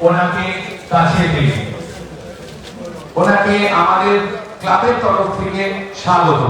ওনাকে কাছে পেয়ে ওনাকে আমাদের ক্লাবের তরফ থেকে স্বাগত।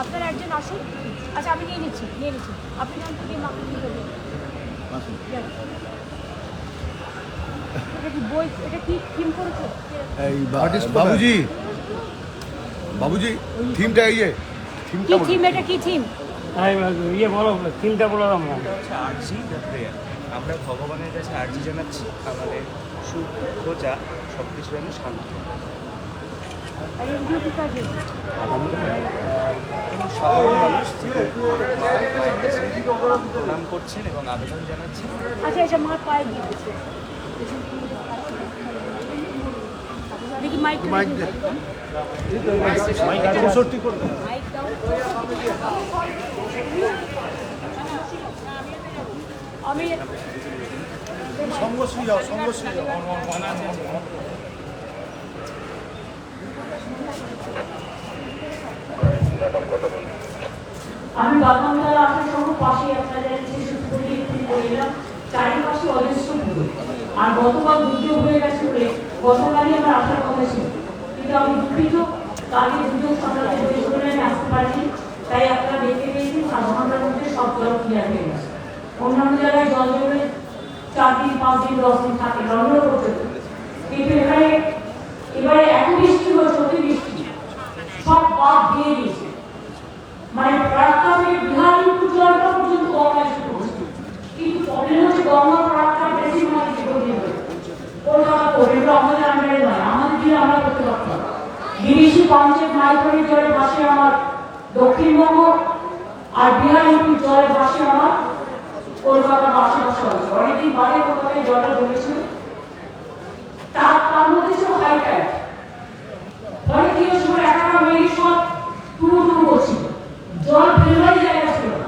আপনারা একজন আসুন। আচ্ছা আমি নিয়ে নিচ্ছি নিয়ে নিচ্ছি। আপনি জান থেকে মাকে কি করবেন? এটা কি বই? এটা কি থিম করেছ? এই বাবুজি। বাবুজি থিমটা এই যে কি। থিম এটা কি থিম? ইয়ে বলো থিমটা বলো আমরা হচ্ছে আরজি আমরা ভগবানের কাছে আরজি জানাচ্ছি আমাদের সুখ খোঁজা সব কিছু যেন শান্ত হয়। সাধারণ মানুষ মা- প্রণাম করছেন এবং আবেদন জানাচ্ছেন। আচ্ছা আচ্ছা মার পায়ে দিয়ে দিচ্ছে দেখি মাইক মাইক দে। চৌষট্টি করে দাও। মাইক দাও আমি সঙ্গশ্রী যাও সঙ্গশ্রী যাও আমি বাগানতলা আসার সময় পাশে আপনাদের যে চারিপাশে অজস্র পুরো আর গতবার দুর্যোগ হয়ে গেছে বলে গতকালই আমার আসার কথা ছিল। কিন্তু আমি দুঃখিত, কালকে দুর্যোগ সামলাতে হয়েছে আমি আসতে পারিনি, তাই আপনারা দেখতে পেয়েছি সাত ঘণ্টার মধ্যে সব জল ক্লিয়ার হয়ে গেছে। অন্যান্য জায়গায় জল জমে চার দিন, পাঁচ দিন, দশ দিন থাকে রন্ধ করতে কিন্তু এখানে এবারে এত বৃষ্টি হয়েছে অতি বৃষ্টি। সব বাদ দিয়ে দিয়েছে মানে প্রার্থনা থেকে বিহারীপুর জলটা পর্যন্ত গঙ্গা শুরু হচ্ছে কিন্তু প্রবলেম হচ্ছে গঙ্গা প্রার্থনা বেশি মানে কি করে দেবে কলকাতা করে এগুলো আমাদের আন্ডারে নয় আমাদের দিলে আমরা করতে পারতাম বিদেশি পঞ্চায়েত মাইথনের জলের ভাসে আমার দক্ষিণবঙ্গ আর বিহারীপুর জলের ভাসে আমার কলকাতা বাসে বসে অনেকদিন বাদে কলকাতায় জলটা জমেছিল তার তার মধ্যে ছিল হাই টাইড ফলে কি হয়েছিল একটা মেয়ের সব টুরু টুরু করছিল জল ফেলবারই জায়গা ছিল না।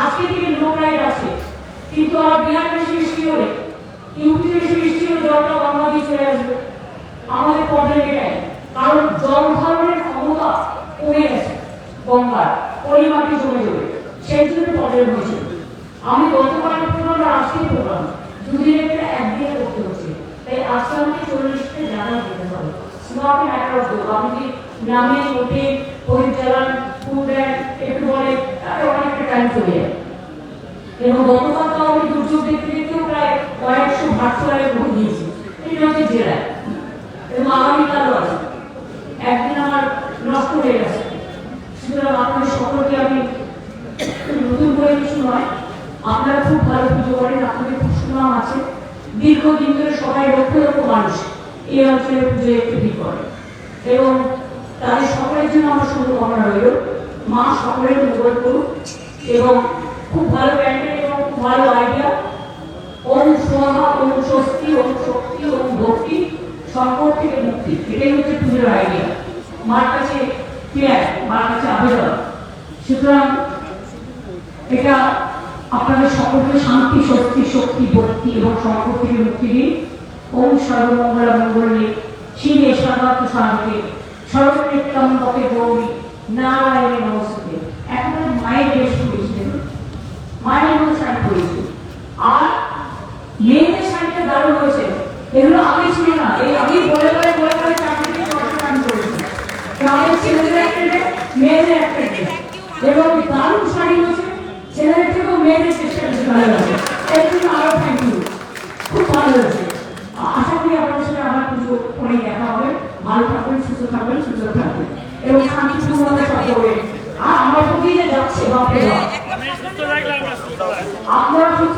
আজকে থেকে নোংরাই আছে কিন্তু আর বিহার বেশি বৃষ্টি হলে ইউপি বেশি বৃষ্টি হলে জলটা গঙ্গা দিয়ে চলে আসবে আমাদের প্রবলেম এটাই কারণ জল ধারণের ক্ষমতা কমে গেছে গঙ্গার পরিমাটি জমে যাবে। সেই জন্য প্রবলেম হয়েছিল আমি গতকালের প্রোগ্রাম আর আজকের প্রোগ্রাম দুদিনের একটা একদিনে করতে হচ্ছে। তাই আজকে আমাকে চল্লিশটা জানা দিতে হবে নট ম্যাটার অফ দোক আপনি নামে ওঠে ফুল দেন একটু বলে তাহলে অনেকটা টাইম চলে যায়। এবং গতকাল তো আমি দুর্যোগ দেখতে দেখতেও প্রায় কয়েকশো ভার্চুয়ালে ভোট দিয়েছি এটা হচ্ছে জেলায় এবং আগামীকালও আছে একদিন আমার নষ্ট হয়ে গেছে সুতরাং আপনাদের সকলকে আমি নতুন করে কিছু নয় আপনারা খুব ভালো পুজো করেন, আপনাদের খুব সুনাম আছে। দীর্ঘদিন ধরে সবাই লক্ষ লক্ষ মানুষ এই অঞ্চলে পুজো একটু ভিড় করে। এবং তাদের সকলের জন্য আমার শুভকামনা রইল। মা সকলের মঙ্গল করুক। এবং খুব ভালো ব্যান্ডেড এবং খুব ভালো আইডিয়া ওম সোহা, ওম স্বস্তি, ওম শক্তি, ওম ভক্তি, সংকট থেকে মুক্তি। এটাই হচ্ছে পুজোর আইডিয়া মার কাছে প্রেয়ার মার কাছে আবেদন। সুতরাং এটা আপনাদের সকলকে শান্তি শক্তি শক্তি ভক্তি এবং থেকে মুক্তি দিন। ওম সর্বমঙ্গল মঙ্গলে। শিবে সর্বাত্ম সাধকে। সর্বনিত্যম গৌরী। নারায়ণে নমস্তে। এখন মায়ের বেশ করেছিলেন। মায়ের শাড়ি পরেছি। আর মেয়েদের শাড়িটা দারুণ হয়েছে। এগুলো আমি ছিল না। এই আমি বলে বলে বলে বলে চাকরিতে করেছি। ছেলেদের একটা মেয়েদের একটা এবং মেয়েদের চেষ্টা বেশি ভালো লাগে। এর জন্য আরও থ্যাংক ইউ খুব ভালো লাগছে। আশা করি আপনাদের সাথে আমার কিছু পরে দেখা হবে। ভালো থাকবেন সুস্থ থাকবেন সুন্দর থাকবেন। এবং শান্তিপূর্ণভাবে কথা করবেন আর আমার যে যাচ্ছে বাপরে সুস্থ সুস্থ। আপনারা সুস্থ